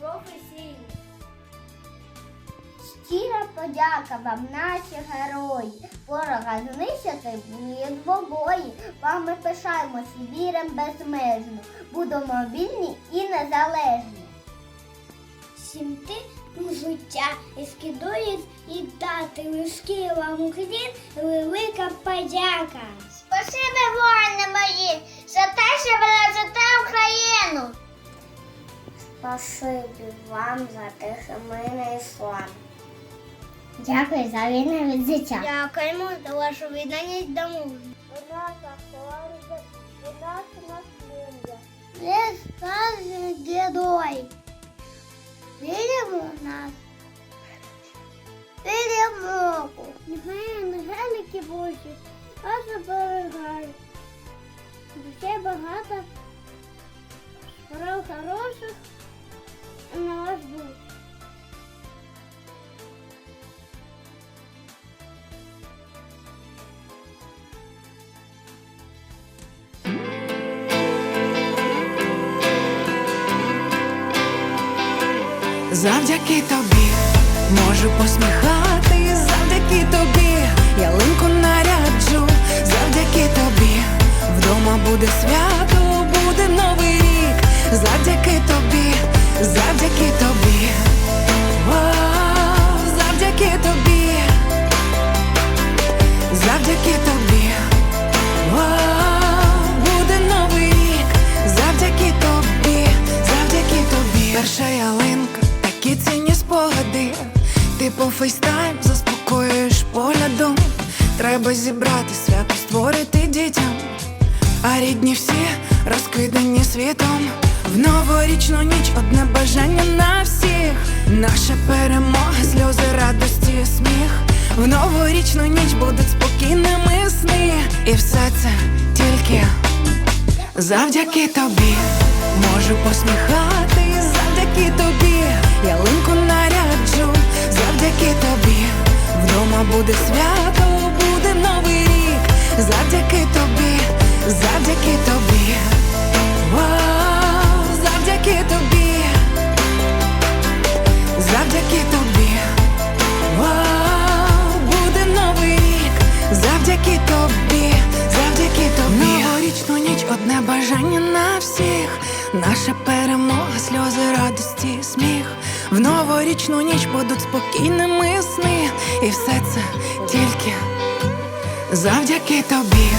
надзвичайно. Щира подяка вам, наші герої. Ворога знищити буде двобої. Вами пишаємось і віримо безмежно. Будемо вільні і незалежні. Всім ти життя і скидує і дати лишки вам уклін велика подяка. Спасибі, воїни мої, за те, Спасибі вам за те, що ми не іслам. Дякую за вільне від життя. Дякуємо за вашу відданість дому. Хорда, ви наше наслідя. Ви справжній герой. Віримо в нас. Віримо. Нехай ангелики Божі вас оберігають. Ще багато хороших на. Завдяки тобі можу посміхатись, завдяки тобі ялинку наряджу, буде новий рік, завдяки тобі, завдяки тобі. Перша ялинка, такі цінні спогади. Ти по фейстайм заспокоюєш поглядом. Треба зібрати свято, створити дітям. А рідні всі розкидані світом. В новорічну ніч одне бажання на всіх. Наша перемога, сльози радості, сміх. В новорічну ніч будуть спокійними сни. І все це тільки завдяки тобі. Можу посміхатись, завдяки тобі. Ялинку наряджу, завдяки тобі. Вдома буде свято, буде новий рік. Завдяки тобі, завдяки тобі. Вау, завдяки тобі. Одне бажання на всіх. Наша перемога, сльози, радості, сміх. В новорічну ніч будуть спокійними сни. І все це тільки завдяки тобі.